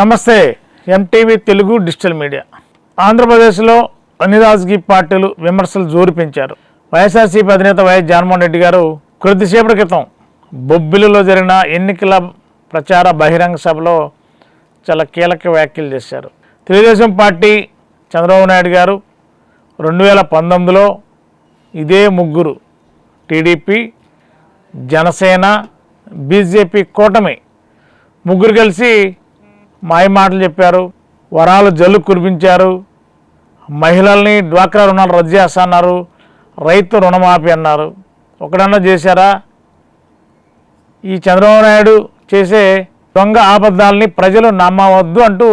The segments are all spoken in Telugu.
నమస్తే ఎంటీవీ తెలుగు డిజిటల్ మీడియా. ఆంధ్రప్రదేశ్లో అన్ని రాజకీయ పార్టీలు విమర్శలు జోరు పెంచారు వైఎస్ఆర్సీపీ అధినేత వైఎస్ జగన్మోహన్ రెడ్డి గారు కొద్దిసేపటి క్రితం బొబ్బిలిలో జరిగిన ఎన్నికల ప్రచార బహిరంగ సభలో చాలా కీలక వ్యాఖ్యలు చేశారు. తెలుగుదేశం పార్టీ చంద్రబాబు నాయుడు గారు రెండు వేల పంతొమ్మిదిలో ఇదే ముగ్గురు టీడీపీ జనసేన బీజేపీ కూటమి ముగ్గురు కలిసి మాయ మాటలు చెప్పారు వరాలు జల్లు కురిపించారు మహిళల్ని డ్వాక్రా రుణాలు రద్దు చేస్తున్నారు రైతు రుణమాఫీ అన్నారు. ఒకడన్నా చేశారా? ఈ చంద్రబాబు నాయుడు చేసే దొంగ ఆబద్ధాలని ప్రజలు నమ్మవద్దు అంటూ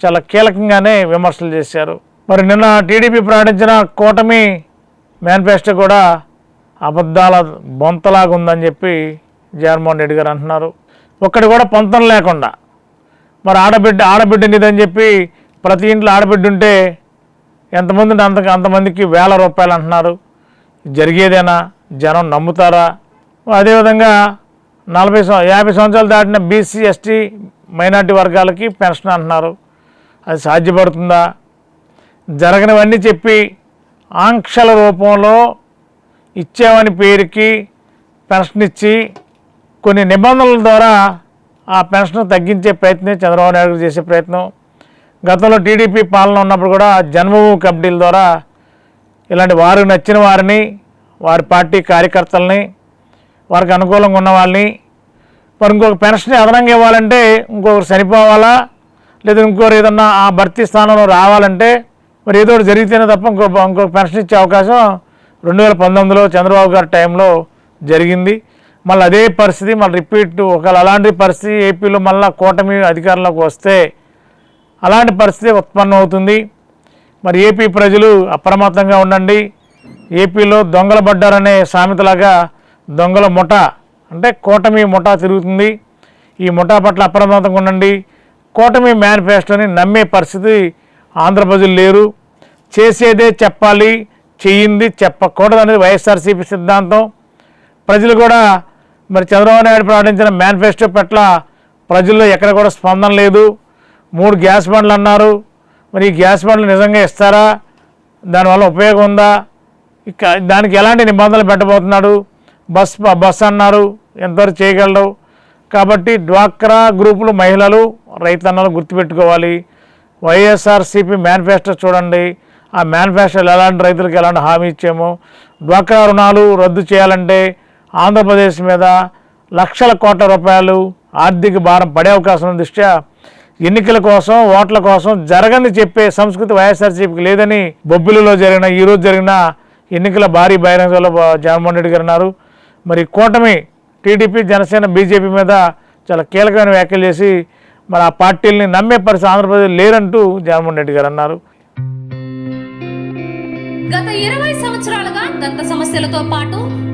చాలా కీలకంగానే విమర్శలు చేశారు. మరి నిన్న టీడీపీ ప్రకటించిన కూటమి మేనిఫెస్టో కూడా అబద్ధాల బొంతలాగా ఉందని చెప్పి జగన్మోహన్ రెడ్డి గారు అంటున్నారు. ఒక్కటి కూడా పొంతం లేకుండా మరి ఆడబిడ్డ ఆడబిడ్డ నిదని చెప్పి ప్రతి ఇంట్లో ఆడబిడ్డ ఉంటే ఎంతమంది ఉంటే అంత అంతమందికి వేల రూపాయలు అంటున్నారు. జరిగేదేనా? జనం నమ్ముతారా? అదేవిధంగా నలభై సం- యాభై సంవత్సరాలు దాటిన బీసీ ఎస్టీ మైనార్టీ వర్గాలకి పెన్షన్ అంటున్నారు. అది సాధ్యపడుతుందా? జరగనివన్నీ చెప్పి ఆంక్షల రూపంలో ఇచ్చామని పేరుకి పెన్షన్ ఇచ్చి కొన్ని నిబంధనల ద్వారా ఆ పెన్షన్ తగ్గించే ప్రయత్నం చంద్రబాబు నాయుడు గారు చేసే ప్రయత్నం. గతంలో టీడీపీ పాలన ఉన్నప్పుడు కూడా జన్మభూమి కమిటీల ద్వారా ఇలాంటి వారికి నచ్చిన వారిని వారి పార్టీ కార్యకర్తల్ని వారికి అనుకూలంగా ఉన్న వాళ్ళని మరి ఇంకొక పెన్షన్ అదనంగా ఇవ్వాలంటే ఇంకొకరు చనిపోవాలా లేదా ఇంకొకరు ఏదన్నా ఆ భర్తీ స్థానంలో రావాలంటే మరి ఏదో ఒకటి జరిగితేనే తప్ప ఇంకో ఇంకొక పెన్షన్ ఇచ్చే అవకాశం రెండు వేల పంతొమ్మిదిలో చంద్రబాబు గారి టైంలో జరిగింది. మళ్ళీ అదే పరిస్థితి మళ్ళీ రిపీట్ ఒకవేళ అలాంటి పరిస్థితి ఏపీలో మళ్ళీ కూటమి అధికారంలోకి వస్తే అలాంటి పరిస్థితి ఉత్పన్నం అవుతుంది. మరి ఏపీ ప్రజలు అప్రమత్తంగా ఉండండి. ఏపీలో దొంగలు పడ్డారనే సామెతలాగా దొంగల ముఠ అంటే కూటమి ముఠా తిరుగుతుంది. ఈ ముఠా పట్ల అప్రమత్తంగా ఉండండి. కూటమి మేనిఫెస్టోని నమ్మే పరిస్థితి ఆంధ్ర ప్రజలు లేరు. చేసేదే చెప్పాలి చెయ్యింది చెప్పకూడదు అనేది వైఎస్ఆర్సీపీ సిద్ధాంతం. ప్రజలు కూడా మరి చంద్రబాబు నాయుడు ప్రకటించిన మేనిఫెస్టో పట్ల ప్రజల్లో ఎక్కడ కూడా స్పందన లేదు. మూడు గ్యాస్ బండ్లు అన్నారు. మరి ఈ గ్యాస్ బండ్లు నిజంగా ఇస్తారా? దానివల్ల ఉపయోగం ఉందా? ఇక దానికి ఎలాంటి నిబంధనలు పెట్టబోతున్నాడు? బస్ బస్ అన్నారు. ఎంతవరకు చేయగలరు? కాబట్టి డ్వాక్రా గ్రూపులు మహిళలు రైతన్నలు గుర్తుపెట్టుకోవాలి. వైఎస్ఆర్సీపీ మేనిఫెస్టో చూడండి. ఆ మేనిఫెస్టోలు ఎలాంటి రైతులకు ఎలాంటి హామీ ఇచ్చామో. డ్వాక్రా రుణాలు రద్దు చేయాలంటే ఆంధ్రప్రదేశ్ మీద లక్షల కోట్ల రూపాయలు ఆర్థిక భారం పడే అవకాశం దృష్ట్యా ఎన్నికల కోసం ఓట్ల కోసం జరగని చెప్పే సంస్కృతి వైఎస్ఆర్సీపీకి లేదని బొబ్బిలిలో జరిగిన ఈరోజు జరిగిన ఎన్నికల భారీ బహిరంగంలో జగన్మోహన్ రెడ్డి గారు అన్నారు. మరి కూటమి టీడీపీ జనసేన బీజేపీ మీద చాలా కీలకమైన వ్యాఖ్యలు చేసి మరి ఆ పార్టీల్ని నమ్మే పరిస్థితి ఆంధ్రప్రదేశ్ లేరంటూ జగన్మోహన్ రెడ్డి గారు అన్నారు. గత ఇరవై సంవత్సరాలుగా దంత సమస్యలతో పాటు